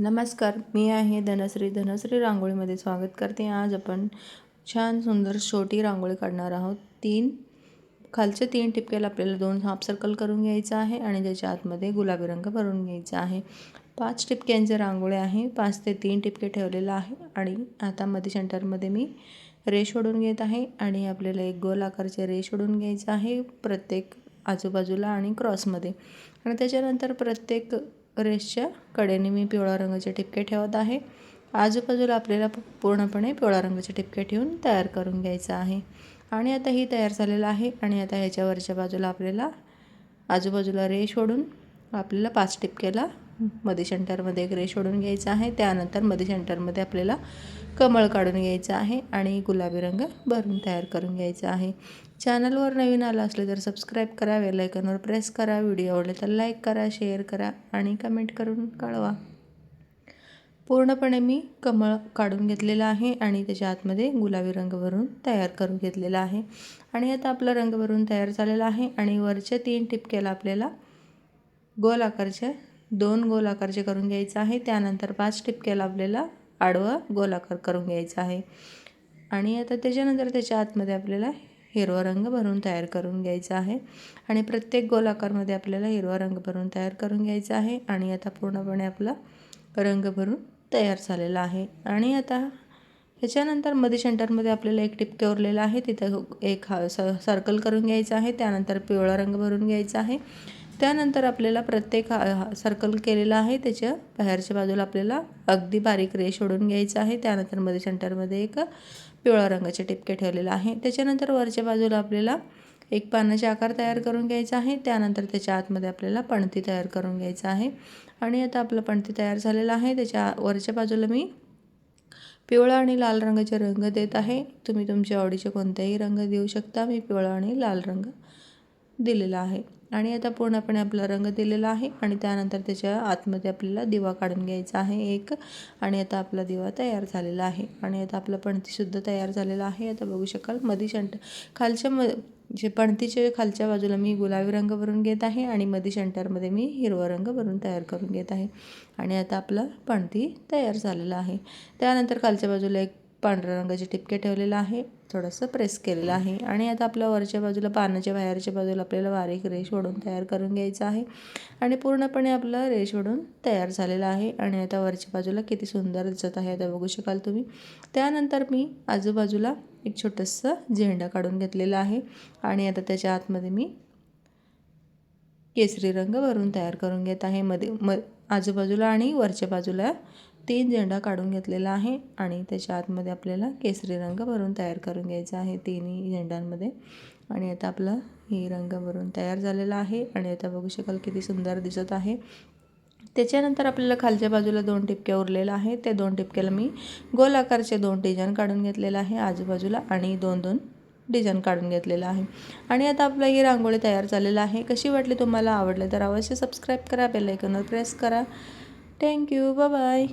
नमस्कार मी आहे धनश्री. धनश्री रांगोळीमध्ये स्वागत करते. आज आपण छान सुंदर छोटी रांगोळी काढणार आहोत. तीन खालचे तीन टिपक्याला आपल्याला दोन हाफ सर्कल करून घ्यायचं आहे आणि त्याच्या आतमध्ये गुलाबी रंग भरून घ्यायचा आहे. पाच टिपक्यांचे रांगोळी आहे. पाच ते तीन टिपके ठेवलेलं आहे आणि आता मध्ये सेंटरमध्ये मी रेश ओढून घेत आहे आणि आपल्याला एक गोल आकारचे रेश ओढून घ्यायचं आहे प्रत्येक आजूबाजूला आणि क्रॉसमध्ये आणि त्याच्यानंतर प्रत्येक रेसच्या कडेने मी पिवळा रंगाचे ठिपके ठेवत आहे. आजूबाजूला आपल्याला पूर्णपणे पिवळा रंगाचे ठिपके ठेवून तयार करून घ्यायचं आहे. आणि आता ही तयार झालेलं आहे आणि आता ह्याच्यावरच्या बाजूला आपल्याला आजूबाजूला रेश ओढून आपल्याला पाच टिपकेला मध्ये सेंटरमध्ये ग्रे रेश ओढून घ्यायचा आहे. त्यानंतरमध्ये सेंटरमध्ये आपल्याला कमळ काढून घ्यायचं आहे आणि गुलाबी रंग भरून तयार करून घ्यायचा आहे. चॅनलवर नवीन आलं असले तर सबस्क्राईब करा वेलायकनवर प्रेस करा व्हिडिओ आवडले तर लाईक करा शेअर करा आणि कमेंट करून कळवा. पूर्णपणे मी कमळ काढून घेतलेलं आहे आणि त्याच्या आतमध्ये गुलाबी रंग भरून तयार करून घेतलेला आहे. आणि आता आपला रंग भरून तयार झालेला आहे आणि वरच्या तीन टिपक्याला आपल्याला गोल आकारच्या दोन गोल आकारचे करून घ्यायचं आहे त्यानंतर पाच टिपक्याला आपल्याला आडवा गोल आकार करून घ्यायचा आहे. आणि आता त्याच्यानंतर त्याच्या आतमध्ये आपल्याला हिरवा रंग भरून तयार करून घ्यायचा आहे. आणि प्रत्येक गोलाकारमध्ये आपल्याला हिरवा रंग भरून तयार करून घ्यायचा आहे. आणि आता पूर्णपणे आपला रंग भरून तयार झालेला आहे. आणि आता ह्याच्यानंतरमध्ये सेंटरमध्ये आपल्याला एक टिपके उरलेला आहे. तिथं एक हा स सर्कल करून घ्यायचं आहे. त्यानंतर पिवळा रंग भरून घ्यायचा आहे. त्यानंतर आपल्याला प्रत्येक सर्कल केलेला आहे. त्याच्या बाहेरच्या बाजूला आपल्याला अगदी बारीक रेष ओढून घ्यायचं आहे. त्यानंतरमध्ये सेंटरमध्ये एक पिवळा रंगाचे टिपके ठेवलेलं आहे. त्याच्यानंतर वरच्या बाजूला आपल्याला एक पानाचे आकार तयार करून घ्यायचा आहे. त्यानंतर त्याच्या आतमध्ये आपल्याला पणती तयार करून घ्यायचं आहे. आणि आता आपलं पणती तयार झालेलं आहे. त्याच्या वरच्या बाजूला मी पिवळा आणि लाल रंगाचे रंग देत आहे. तुम्ही तुमच्या आवडीचे कोणतेही रंग देऊ शकता. मी पिवळा आणि लाल रंग दिलेला आहे. आणि आता पूर्णपणे आपला रंग दिलेला आहे आणि त्यानंतर त्याच्या आतमध्ये आपल्याला दिवा काढून घ्यायचा आहे एक. आणि आता आपला दिवा तयार झालेला आहे. आणि आता आपलं पणतीसुद्धा तयार झालेला आहे. आता बघू शकाल मधी शंट. खालच्या म जे पणतीचे खालच्या बाजूला मी गुलाबी रंग भरून घेत आहे आणि मधी शंटरमध्ये मी हिरवा रंग भरून तयार करून घेत आहे. आणि आता आपला पणती तयार झालेला आहे. त्यानंतर खालच्या बाजूला एक पांढऱ्या रंगाचे टिपके ठेवलेलं आहे. थोडंसं प्रेस केलेलं आहे. आणि आता आपल्या वरच्या बाजूला पानाच्या बाहेरच्या बाजूला आपल्याला बारीक रेश ओढून तयार करून घ्यायचं आहे. आणि पूर्णपणे आपलं रेश ओढून तयार झालेलं आहे. आणि आता वरच्या बाजूला किती सुंदर दिसत आहे आता बघू शकाल तुम्ही. त्यानंतर मी आजूबाजूला एक छोटंसं झेंडा काढून घेतलेला आहे. आणि आता त्याच्या आतमध्ये मी केसरी रंग भरून तयार करून घेत आहे. मध्ये म आजूबाजूला आणि वरच्या बाजूला तीन झेंडा काढून घेतलेला आहे आणि त्याच्या आतमध्ये आपल्याला केसरी रंग भरून तयार करून घ्यायचा आहे तिन्ही झेंड्यांमध्ये. आणि आता आपला ही रंग भरून तयार झालेला आहे आणि आता बघू शकाल किती सुंदर दिसत आहे. त्याच्यानंतर आपल्याला खालच्या बाजूला दोन टिपक्या उरलेला आहे त्या दोन टिपक्याला मी गोल आकारचे दोन डिझाईन काढून घेतलेलं आहे आजूबाजूला आणि दोन दोन डिझाईन काढून घेतलेलं आहे. आणि आता आपलं ही रांगोळी तयार झालेलं आहे. कशी वाटली तुम्हाला? आवडले तर अवश्य सबस्क्राईब करा बेलायकनवर प्रेस करा. Thank you bye